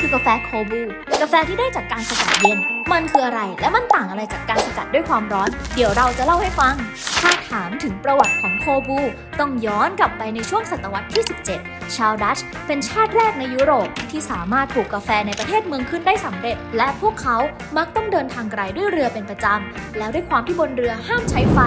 คือกาแฟโคบู กาแฟที่ได้จากการสกัดเย็น มันคืออะไรและมันต่างอะไรจากการสกัดด้วยความร้อน เดี๋ยวเราจะเล่าให้ฟัง ถ้าถามถึงประวัติของโคบู ต้องย้อนกลับไปในช่วงศตวรรษที่ 17 ชาวดัตช์เป็นชาติแรกในยุโรปที่สามารถปลูกกาแฟในประเทศเมืองขึ้นได้สำเร็จ และพวกเขามักต้องเดินทางไกลด้วยเรือเป็นประจำแล้วด้วยความที่บนเรือห้ามใช้ไฟ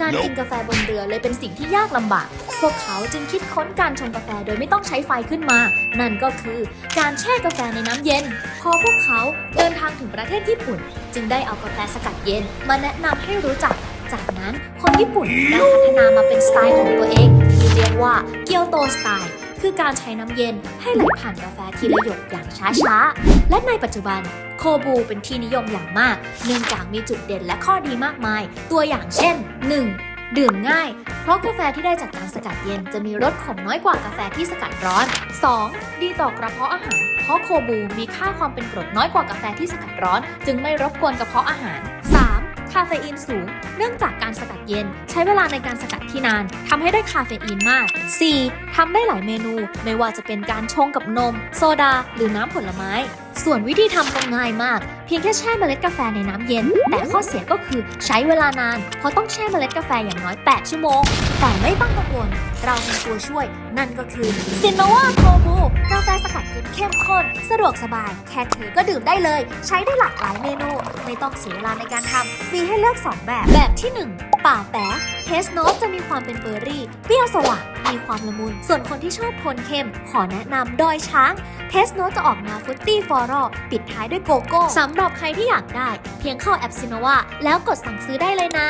การกินกาแฟบนเรือเลยเป็นสิ่งที่ยากลำบาก พวกเขาจึงคิดค้นการชงกาแฟโดยไม่ต้องใช้ไฟขึ้นมา นั่นก็คือการแช่กาแฟในน้ำเย็น พอพวกเขาเดินทางถึงประเทศญี่ปุ่น จึงได้เอากาแฟสกัดเย็นมาแนะนำให้รู้จัก จากนั้นคนญี่ปุ่นได้พัฒนามาเป็นสไตล์ของตัวเองที่เรียกว่าเกียวโตสไตล์คือการใช้น้ำเย็นให้ไหลผ่านกาแฟทีละหยดอย่างช้าๆ และในปัจจุบันโคบูเป็นที่นิยมอย่างมาก เนื่องจากมีจุดเด่นและข้อดีมากมาย ตัวอย่างเช่น 1. ดื่มง่าย เพราะกาแฟที่ได้จากการสกัดเย็นจะมีรสขมน้อยกว่ากาแฟที่สกัดร้อน 2. ดีต่อกระเพาะอาหาร เพราะโคบูมีค่าความเป็นกรดน้อยกว่ากาแฟที่สกัดร้อน จึงไม่รบกวนกระเพาะอาหาร คาเฟอีนสูง เนื่องจากการสกัดเย็น ใช้เวลาในการสกัดที่นานทำให้ได้คาเฟอีนมาก 4. ทำได้หลายเมนู ไม่ว่าจะเป็นการชงกับนม โซดา หรือน้ำผลไม้ ส่วนวิธีทำก็ง่ายมาก เพียงแค่แช่เมล็ดกาแฟในน้ำเย็น แต่ข้อเสียก็คือใช้เวลานาน เพราะต้องแช่เมล็ดกาแฟอย่างน้อย 8 ชั่วโมง แต่ไม่ต้องกังวล เรามีตัวช่วย นั่นก็คือซินโนวาโคบูกา สะดวกสบาย แค่ถือก็ดื่มได้เลย ใช้ได้หลากหลายเมนู ไม่ต้องเสียเวลาในการทำมีให้เลือก 2 แบบ แบบที่ 1 ป่าแปะเทสโนตจะมีความเป็นเบอร์รี่ เปรี้ยวสว่างมีความละมุน ส่วนคนที่ชอบโทนเข้ม ขอแนะนำดอยช้าง เทสโนตจะออกมาฟุตตี้ฟลอรัลปิดท้ายด้วยโกโก้สำหรับใครที่อยากได้ เพียงเข้าแอปซินวาแล้วกดสั่งซื้อได้เลยนะ